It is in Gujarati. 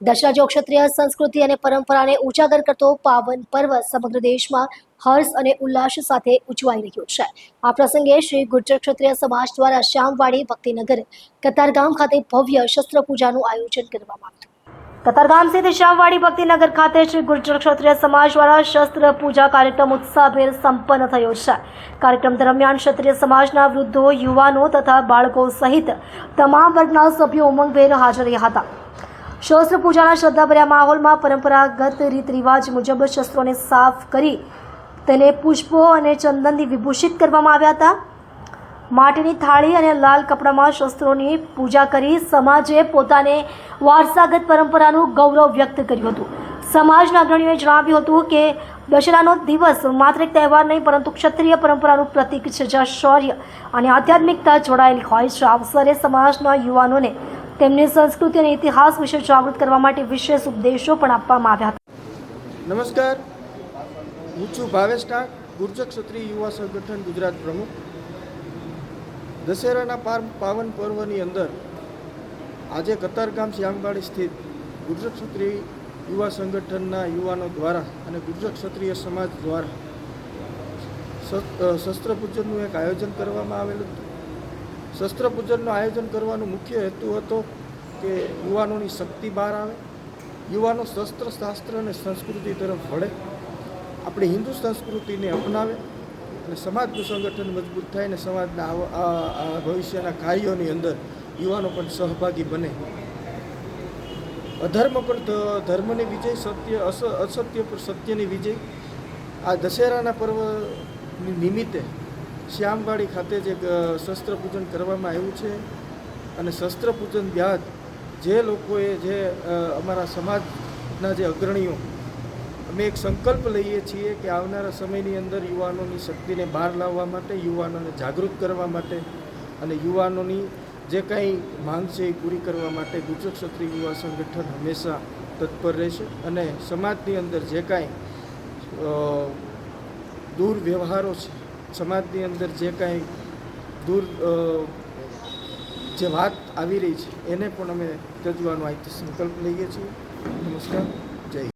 દશરાજો ક્ષત્રિય સંસ્કૃતિ અને પરંપરાને ઉજાગર કરતો પાવન પર્વ સમગ્ર દેશમાં હર્ષ અને ઉલ્લાસ સાથે ઉજવાઈ રહ્યો છે. આ પ્રસંગે શ્રી ગુર્જર ક્ષત્રિય સમાજ દ્વારા શ્યામવાડી ભક્તિનગર, કતારગામ ખાતે ભવ્ય શસ્ત્ર પૂજાનું આયોજન કરવામાં આવ્યું. કતારગામ સ્થિત શ્યામવાડી ભક્તિનગર ખાતે શ્રી ગુર્જર ક્ષત્રિય સમાજ દ્વારા શસ્ત્ર પૂજા કાર્યક્રમ ઉત્સાહભેર સંપન્ન થયો છે. કાર્યક્રમ દરમિયાન ક્ષત્રિય સમાજના વૃદ્ધો, યુવાનો તથા બાળકો સહિત તમામ વર્ગના સભ્યો ઉમંગભેર હાજર રહ્યા હતા. શસ્ત્ર પૂજાના શ્રદ્ધાભર્યા માહોલમાં પરંપરાગત રીત રિવાજ મુજબ શસ્ત્રોને સાફ કરી તેને પુષ્પો અને ચંદનથી વિભૂષિત કરવામાં આવ્યા હતા. માટીની થાળી અને લાલ કપડામાં શસ્ત્રોની પૂજા કરી સમાજે પોતાને વારસાગત પરંપરાનું ગૌરવ વ્યક્ત કર્યું હતું. સમાજના અગ્રણીઓએ જણાવ્યું હતું કે દશેરાનો દિવસ માત્ર એક તહેવાર નહીં, પરંતુ ક્ષત્રિય પરંપરાનું પ્રતીક છે, જ્યાં શૌર્ય અને આધ્યાત્મિકતા જોડાયેલી હોય છે. અવસરે સમાજના યુવાનોને તેમની સંસ્કૃતિ અને ઇતિહાસ વિશે જાગૃત કરવા માટે વિશેષ ઉપદેશો પણ આપવામાં આવ્યા હતા. નમસ્કાર. હું છું ભાવેશ ટાંક ગુર્જર ક્ષત્રિય યુવા સંગઠન ગુજરાત પ્રમુખ. દશેરાના પાર પાવન પર્વની અંદર આજે કતારગામ શ્યામવાડી સ્થિત ગુર્જર ક્ષત્રિય યુવા સંગઠનના યુવાનો દ્વારા અને ગુર્જર ક્ષત્રિય સમાજ દ્વારા શસ્ત્ર- પૂજનનું એક આયોજન કરવામાં આવેલું હતું. શસ્ત્ર પૂજનનું આયોજન કરવાનો મુખ્ય હેતુ હતો કે યુવાનોની શક્તિ બહાર આવે, યુવાનો શસ્ત્ર, શાસ્ત્ર અને સંસ્કૃતિ તરફ વળે, આપણી હિન્દુ સંસ્કૃતિને અપનાવે અને સમાજનું સંગઠન મજબૂત થાય અને સમાજના ભવિષ્યના કાર્યોની અંદર યુવાનો પણ સહભાગી બને. અધર્મ પર ધર્મની વિજય, સત્ય, અસ અસત્ય પર સત્યની વિજય. આ દશેરાના પર્વની નિમિત્તે શ્યામવાડી ખાતે જે શસ્ત્ર પૂજન કરવામાં આવ્યું છે અને શસ્ત્ર પૂજન બાદ જે લોકોએ જે અમારા સમાજના જે અગ્રણીઓ, અમે એક સંકલ્પ લઈએ છીએ કે આવનારા સમયની અંદર યુવાનોની શક્તિને બહાર લાવવા માટે, યુવાનોને જાગૃત કરવા માટે અને યુવાનોની જે કાંઈ માંગ છે એ પૂરી કરવા માટે ગુજરાત ક્ષત્રિય યુવા સંગઠન હંમેશા તત્પર રહેશે અને સમાજની અંદર જે કાંઈ દુર્વ્યવહારો છે સમાજની અંદર જે કાંઈ દૂર જે વાત આવી રહી છે, એને પણ અમે રજવાનો આજથી સંકલ્પ લઈએ છીએ નમસ્કાર જય.